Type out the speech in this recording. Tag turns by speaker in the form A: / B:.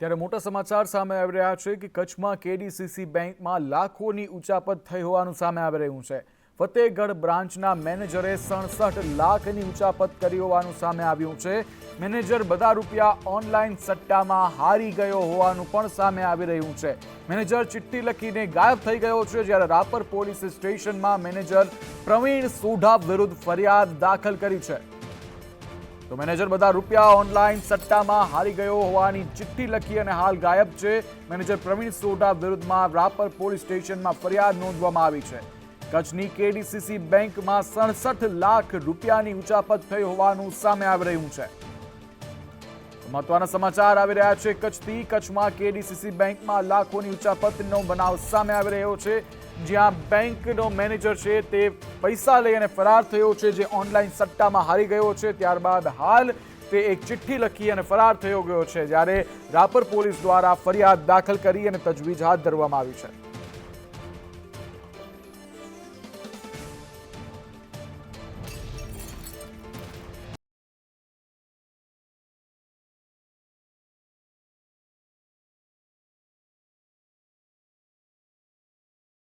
A: ત્યારે મોટા સમાચાર સામે આવી રહ્યા છે કે કચ્છમાં કેડીસીસી બેંકમાં લાખોની ઉચાપત થઈ હોવાનું સામે આવી રહ્યું છે. ફતેહગઢ બ્રાન્ચના મેનેજરે સડસઠ લાખની ઉચાપત કરી હોવાનું સામે આવ્યું છે. મેનેજર બધા રૂપિયા ઓનલાઈન સટ્ટામાં હારી ગયો હોવાનું પણ સામે આવી રહ્યું છે. મેનેજર ચિઠ્ઠી લખીને ગાયબ થઈ ગયો છે જ્યારે રાપર પોલીસ સ્ટેશનમાં મેનેજર પ્રવીણ સોઢા વિરુદ્ધ ફરિયાદ દાખલ કરી છે. તો મેનેજર બધા રૂપિયા ઓનલાઈન સટ્ટામાં હારી ગયો હોવાની ચિઠ્ઠી લખી અને હાલ ગાયબ છે. મેનેજર પ્રવીણ સોઢા વિરુદ્ધમાં રાપર પોલીસ સ્ટેશનમાં ફરિયાદ નોંધવામાં આવી છે. કચ્છની કેડીસીસી બેંકમાં સડસઠ લાખ રૂપિયાની ઉચાપત થઈ હોવાનું સામે આવી રહ્યું છે. મહત્વના સમાચાર આવી રહ્યા છે. કચ્છથી કચ્છમાં કેડીસીસી બેંકમાં લાખોની ઉચાપતનો બનાવ સામે આવી રહ્યો છે. જ્યાં બેંકનો મેનેજર છે તે પૈસા લઈ અને ફરાર થયો છે, જે ઓનલાઈન સટ્ટામાં હારી ગયો છે. ત્યારબાદ હાલ તે એક ચિઠ્ઠી લખી અને ફરાર થયો ગયો છે. જ્યારે રાપર પોલીસ દ્વારા ફરિયાદ દાખલ કરી અને તજવીજ હાથ ધરવામાં આવી છે.